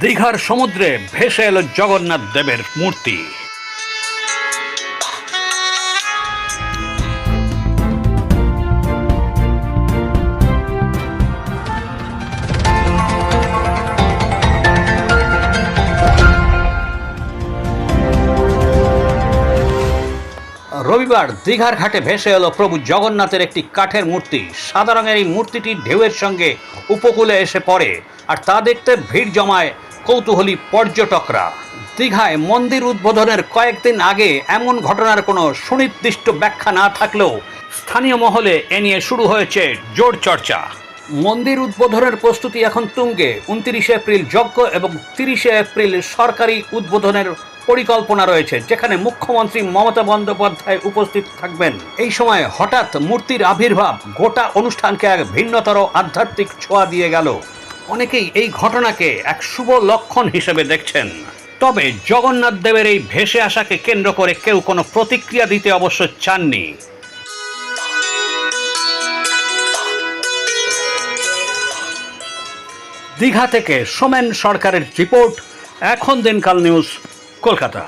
দীঘার সমুদ্রে ভেসে এলো জগন্নাথ দেবের মূর্তি। রবিবার দীঘার ঘাটে ভেসে এলো প্রভু জগন্নাথের একটি কাঠের মূর্তি। সাদা রঙের এই মূর্তিটি ঢেউয়ের সঙ্গে উপকূলে এসে পড়ে, আর তা দেখতে ভিড় জমায় কৌতূহলী পর্যটকরা। দীঘায় মন্দির উদ্বোধনের কয়েকদিন আগে এমন ঘটনার কোনো সুনির্দিষ্ট ব্যাখ্যা না থাকলেও স্থানীয় মহলে এ নিয়ে শুরু হয়েছে জোর চর্চা। মন্দির উদ্বোধনের প্রস্তুতি এখন তুঙ্গে। উনত্রিশে এপ্রিল যজ্ঞ এবং তিরিশে এপ্রিল সরকারি উদ্বোধনের পরিকল্পনা রয়েছে, যেখানে মুখ্যমন্ত্রী মমতা বন্দ্যোপাধ্যায় উপস্থিত থাকবেন। এই সময় হঠাৎ মূর্তির আবির্ভাব গোটা অনুষ্ঠানকে এক ভিন্নতর আধ্যাত্মিক ছোঁয়া দিয়ে গেল। অনেকেই এই ঘটনাকে এক শুভ লক্ষণ হিসেবে দেখছেন। তবে জগন্নাথ দেবের এই ভেসে আসাকে কেন্দ্র করে কেউ কোনো প্রতিক্রিয়া দিতে অবশ্য চাননি। দীঘা থেকে সোমেন সরকারের রিপোর্ট এখন দিনকাল নিউজ কলকাতা।